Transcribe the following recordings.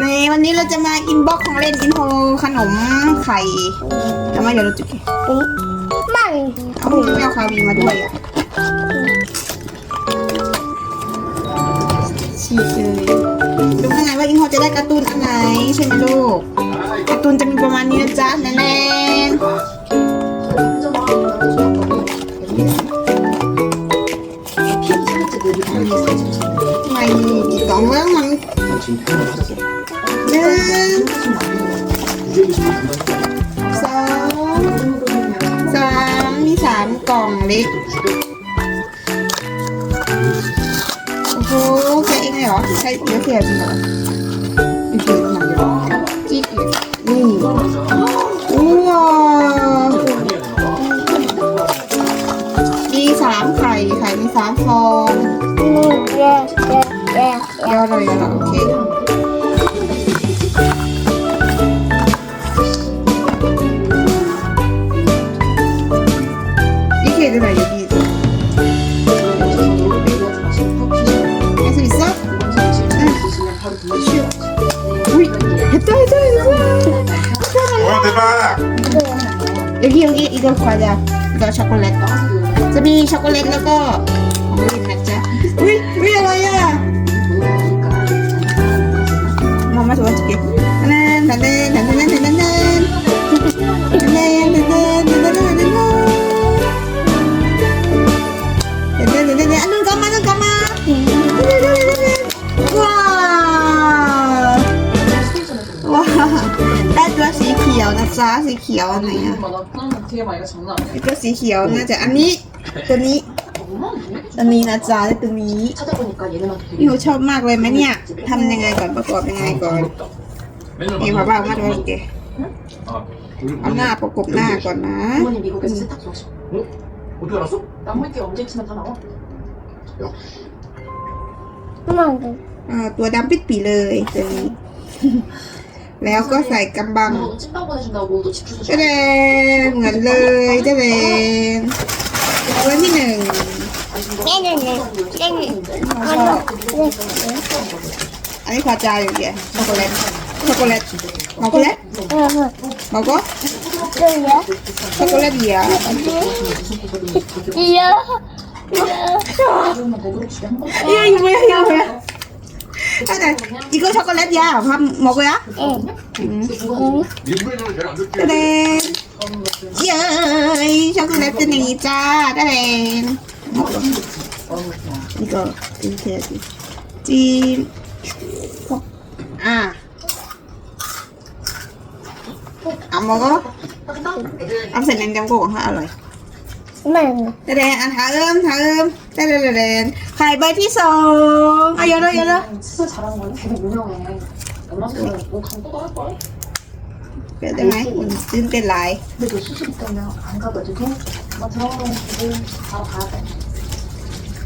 ในี่วันนี้เราจะมาอินบ็อกของเล่นอินโฮขนมไข่ทำไมเดี๋ยวเราจุดไม่เอาไม่เอาคาวีมาด้วยอะฉีกเลยดูข้างในว่าอินโฮจะได้การ์ตูนอันไหนใช่ไหมลูกการ์ตูนจะมีประมาณนี้นะจ๊ะแน่ๆ 기 씨 담당 สองสามมีสามกล่องเล็ก โอ้โหแกะเองเลยเหรอใช้เยอะแค่จริงเหรออี 여기 봐 여기 할수 있어? 여기 여기 이거 과자 이거 초콜릿 저기 초콜릿 넣고 우리 가자 우리 우리 와야 엄마 좋아줄게 나는 나는 나는 ไหนอะแล้วก็สีเขียวน่าจะอันนี้ตัวนี้อันนี้นะจ๊ะตัวนี้นี่เนูชอบมากเลยไหมเนี่ยทำยังไงก่อนประกอบยังไงก่อนนี่พอบ้ามาดูเกเอาหน้าประกบหน้าก่อนนะตัวดำปิดปีเลยตัวนี้ แล้วก็ใส่กำบังแสดงเหมือนเลยแสดงเบอร์ที่หนึ่งเล่นหนึ่งเล่นหนึ่งอันนี้พาใจอยู่แกช็อกโกแลตช็อกโกแลตช็อกโกแลตมาก็ช็อกโกแลตเยอะเยอะเยอะเยอะเยอะ 근데 이거 초콜릿이야. 밥 먹어야? 응. 그래. 이 초콜릿 냉이자. 그래. 먹어. 이거 이렇게 해야지. 찜. 아. 안 먹어? 암새 냉장고 하나 알아요. 만 แสดงอันถาเอิมถาเอิมแสดงแสดงไข่ใบที่สองอ่ะเยอะเลยเยอะเลย 진짜 잘하는 거는 되게 유명해. 얼마 전에 뭐 강도 나올 거야. เป็นได้ไหมอุ่นตื่นเต้นหลาย 근데 너 수술 때문에 안 가도 되고 나 들어가면 지금 바로 가야 돼.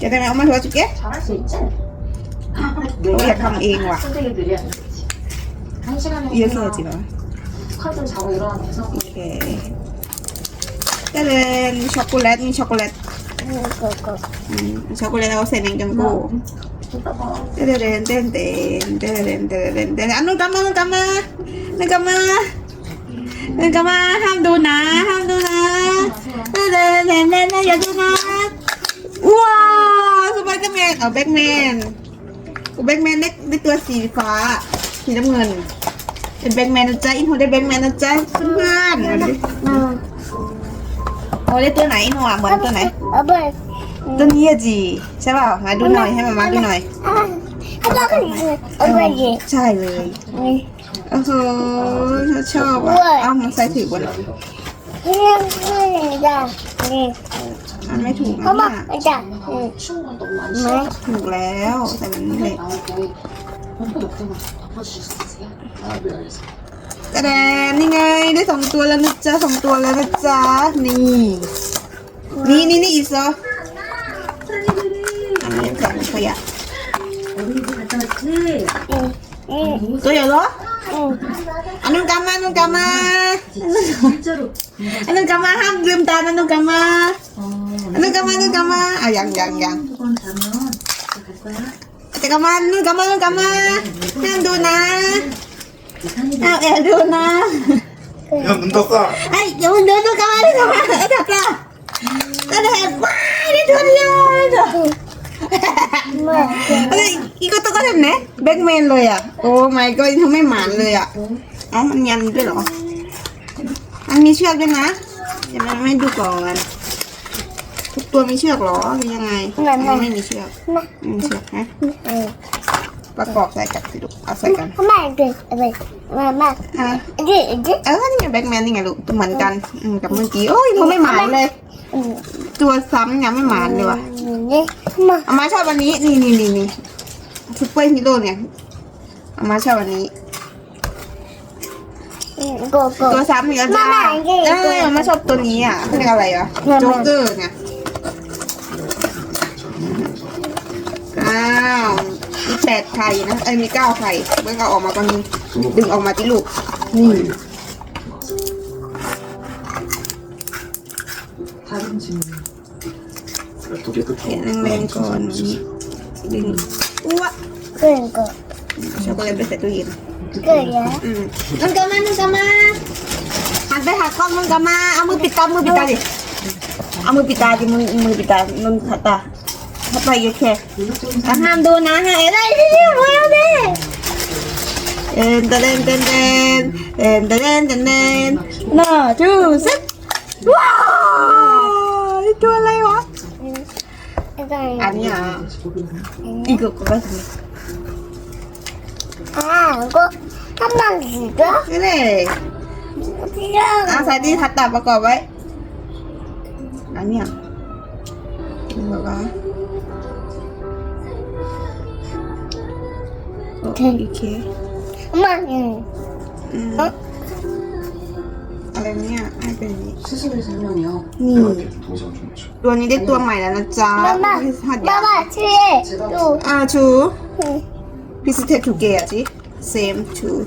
จะได้ไหมเอามาทัวร์จุกเก๊ 잘할 수 있지? เราอยากทำเองว่ะ 선생님들이 안 되지. 한 시간에 เยอะแค่จริงเหรอ 칼좀 자고 일어나면서 โอเค เจเนช็อกโกแลตมีช็อกโกแลตมีช็อกโกแลตแล้วก็ใส่แมงจังโก้เจเลนเต้นเต้นเจเลนเจเลนเจเลนอันนู้นกลับมาอันนู้นกลับมาอันนู้นกลับมาอันนู้นกลับมาห้ามดูนะห้ามดูนะเต้นเต้นเต้นเต้นอย่าดูนะว้าวสไปเดอร์แมนเอาแบ็กแมนกูแบ็กแมนได้ได้ตัวสีฟ้าสีน้ำเงินเป็นแบ็กแมนนะจ๊ะอินโฮได้แบ็กแมนนะจ๊ะเพื่อนๆ โอ้เล่นตัวไหนหนูอะเหมือนตัวไหนเบิร์ตัวนี้จีใช่เปล่ามาดูหน่อยให้มามาดูหน่อยเขาบอกกันเอาเบิร์จีใช่เลยโอ้โหชอบอะเอามัใส่ถือบนอเนี่ไม่นี่ไม่ถูกนะเขาบอกอาจารย์ถูกแล้วแต่มันไม่เละ แดงนี่ไงได้สองตัวแล้วนะจ๊ะสองตัวแล้วนะจ๊ะนี่ นี่นี่นี่อีกเหรออันนี้ใส่ะตัวใหญ่เหรออันนึงนกามาอันนึงนกามาอันนึงนกามาห้ามลืมตาอันนู้นกามาอันนู้นกามาอันนู้นกามาอะยังยังยังจะกามาอันนู้นกามาอันนู้นกามาห้ามดูนะ ห้ามแอบดูนะ 야, 눈 떴어. ไอ้เดี๋ยวมันเดินตัวกลับมาเลยกลับมาไอ้จับละก็ได้ว้ายนี่ตัวเดียวเลยเถอะ 엄마 เฮ้ยอีกก็ตัวก็เห็นไหมแบ็กแมนเลยอ่ะ โอ้ my god ทำไม่หมานเลยอ่ะเอ้ามันยันด้วยเหรอ มันมีเชือกด้วยนะเดี๋ยวมันไม่ดูก่อนทุกตัวมีเชือกเหรอหรือยังไงมันไม่มีเชือกไม่มีเชือกฮะ 응. ประกอบใส่กันสิลูกเอาใส่กันมาดูอะไรมามาอะดูดูเออนี่ไงแบ็คแมนนี่ไงลูกเหมือนกันกับเมื่อกี้โอ้ยเขาไม่หมานเลย ตัวซ้ำเนี่ยไม่หมานเลยว่ะเอามาชอบวันนี้นี่นี่นี่นี่ซุปเปอร์ฮีโร่เนี่ยเอามาชอบวันนี้ตัวซ้ำอีกแล้วจ้าเออมาชอบตัวนี้อะเป็นอะไรอะโจ๊กเกอร์ไงอ้าว แปดไข่นะไอ้มีเก้าไข่เบิ้งเอาออกมาตอนนี้ดึงออกมาที่ลูกนี่เห็นแมงก่อนดึงอ้วเกินก่อนช็อกโกแลตไปใส่ตู้เย็นเกิดแล้วมันก็มามันก็มาหันไปหักกล้องมันก็มาเอามือปิดตามือปิดตาดิเอามือปิดตาดิมือมือปิดตามันขัดตา 아빠 이렇게 한도 나하 에라이 뭐야 돼 엔 엔다렌다렌 하나 둘셋 와 이거 할래요 아니야 이거 거 같은데 아 이거 한방 줄까? 그래 아 사진 갖다 바꿔봐 아니야 이거가 이렇게 이렇게 엄마 응. 음. 어? 알았냐 할머니 스스로 설명이요. 네. 동상 좀 줘. 원이 내 또한 많이 나눴자. 엄마 하냐? 엄마 트레 또 아, 주 네. 비슷해 두 개 해야지. same two.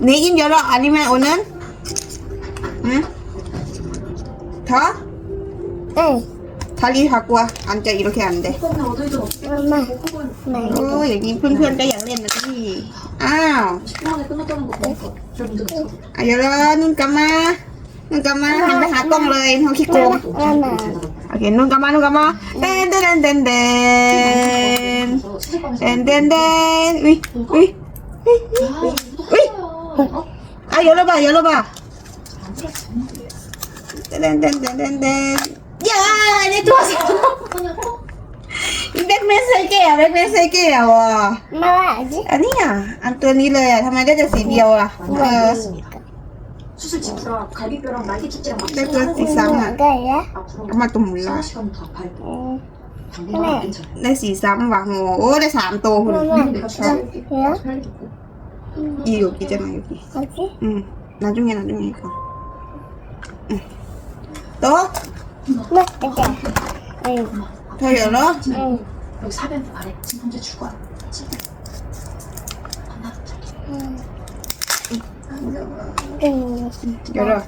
내긴 열어 아니면 오는 응? 더? 응. 네. 다리 갖고 와. 앉아 이렇게 하는 데. 엄 마. 오, 여기 푼푼가 양래는 거 지. 아 우. 아, 열어 눈 감 아. 눈 감 아. 한다 하꽁러이 호키 고. 오케 이, 눈 감 아, 눈 감 아. 댄댄댄 댄. 댄댄 댄. 위, 위. 위. 아, 열어 봐, 열어 봐. 댄댄댄댄 댄. บ่าเดี๋ยวเราบ่าเดนเดนเดนเดนเดนเดนย้ายในตัวสิแบ็คเมสเซเกะแบ็คเมสเซเกะว่ะ 엄마 알지? อันนี้อ่ะ อันตัวนี้เลยอ่ะทำไมได้แต่สีเดียวอ่ะ เออ 수술 지푸랑 갈비뼈랑 날개 찢지랑 막 네, 그럴 수 있어. 엄마 이거야? 앞으로 เอามาตุ่มละ 4시간 더 밟고 응 당분간 괜찮아요. ได้สีซ้ำว่ะโหโอ้ได้สามตัวคุณ 엄마 이거야? 빨리 듣고 이 여기 있잖아 여기 알지? 응 나중에 나중에 이거 응. 또? 엄마, 이제. 아이고. 다 열어? 응. 여기 사변도 말해. 지금 혼자 줄 거야. 하나, 응. 열어.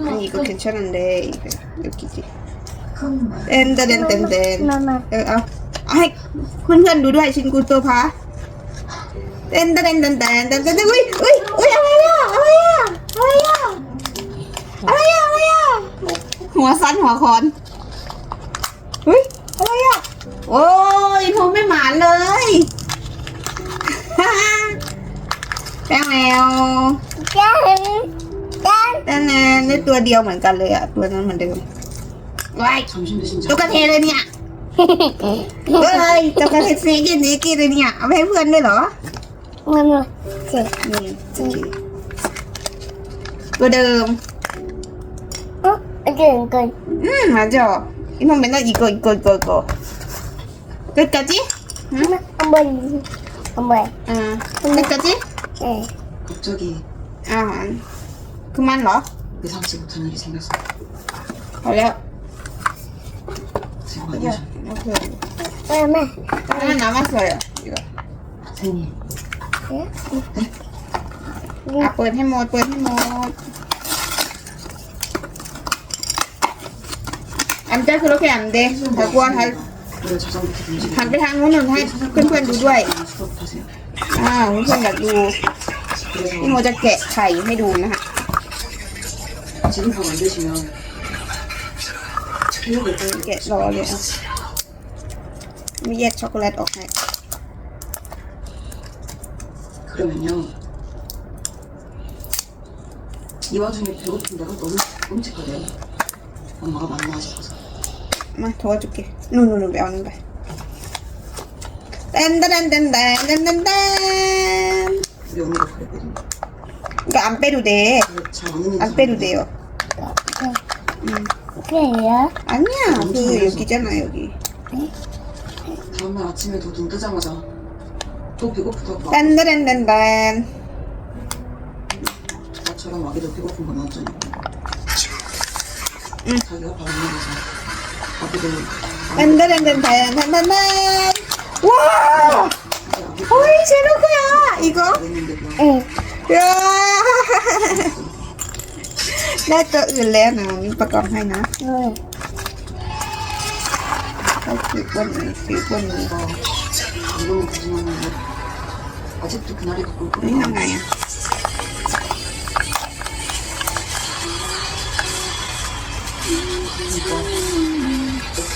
아니 이거 괜찮은데 이거 여기지. 땐다댄땐댄 엄마. 아, 혼자 누르신 것도 봐. 땐다댄댄댄댄댄. 우이 우이 หัวสั้นหัวคอนเฮ้ยอะไรอะ โอ้ยโทรไม่หมานเลยแมวแมวแจ้แจ้าแต่นในตัวเดียวเหมือนกันเลยอะ ตัวนั้นเหมือนเดิมว้าตุ๊กตาเทเลยเนี่ยเฮ้ยตุ๊กตาเทสกินนี้กินเลยเนี่ย เอาให้เพื่อนด้วยเหรอมันเสร็จตัวเดิม 이거 이거. 음 맞아. 이놈 맨날 이거 이거 이거 이거. 끝까지? 응? 엄마 엄마 엄마. 응. 끝까지? 네. 갑자기 아 그만 넣어. 예상치 못한 일이 생겼어. 걸려. 지금 이거. 어디야? 엄마. 하나 남았어요. 이거. 선생님. 네? 네? 아, 뭐 해못, 뭐 해못. นเจ้าคือรถแข่งเด้ถ้ากลัวถ้า 그래 자전거 움직이 หันไปทางนู้นหน่อยให้เพื่อนๆดูด้วย 스톱 하세요 อ้าวเพื่อนๆอยากดู 그래서 พี่โมจะแกะไข่ให้ดูนะคะ 지금 다 만드시면 이거 몇 개? แกะรอเลยอ่ะมีแยกช็อกโกแลตออกให้ 그러면요 이 와중에 배고픈데가 너무 끔찍하대요 엄마가 만나 싶어서 엄마 도와줄게. 누누누 명인가. 딴딴딴딴딴딴딴. 이거 안 빼도 돼. 아, 안 빼도 돼요. 음. 그래요? 아니야. 아, 그 여기잖아 여기. 다음날 아침에 도눈 뜨자마자 또 배고프다고. 딴딴딴딴. 나처럼 아기도 배고픈 건 아니잖아. 자기가 밥 먹어서. 딴따란딴딴딴딴. 와! 어이 제로구야 이거. 먹는데 막 응. 야. ได้ตัวอื่นแล้วนะมีประกอบให้นะ 응. เขาคือบนนี้คือบนนี้ 이런 거 거짓말하는 거 아직도 그날이 갖고 นี่ 있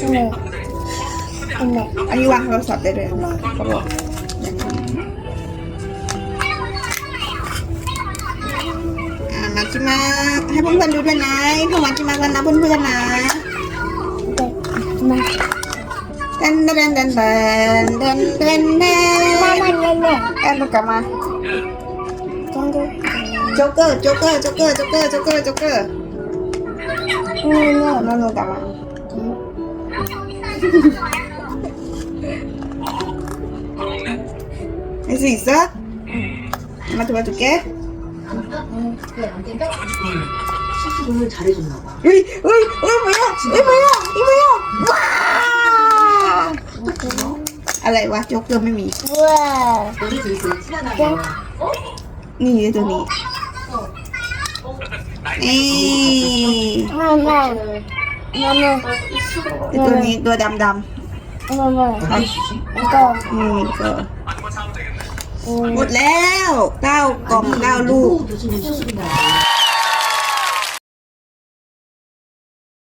ชั่วโมงชั่วโมงอันนี้วางโทรศัพท์ได้เลยมาตลอดมาจิมาให้เพื่อนๆดูด้วยนะพวกมาจิมากันนะเพื่อนๆนะมาเดินเดินเดินเดินเดินเดินเดินมามาเดินเดิเดินกลับมาจ็กเกอร์จ็กเกอร์จ็กเกอร์จ็กเกอร์จ็กเกอร์จ็กเกอร์นี่นี่นอนกลับมา ไอ้สีเสื้อมาตัวจุกแก 수술을 잘해줬나 봐. เฮ้ยเฮ้ยเฮ้ยมาอ่ะเฮ้ยมาอ่ะเฮ้ยมาอ่ะว้าวอะไรวะโจ๊กเกอร์ไม่มี 우와. 우리 둘이 되게 친하다. 짠. นี่ตัวนี้นี่ 마 마. 마마. ตัวนี้ตัวดำด 마마. ำครับ 이거. อืมก็ 음. หมดแล้วเก้ากล่องเก้าลูก 교수님 수술이 나.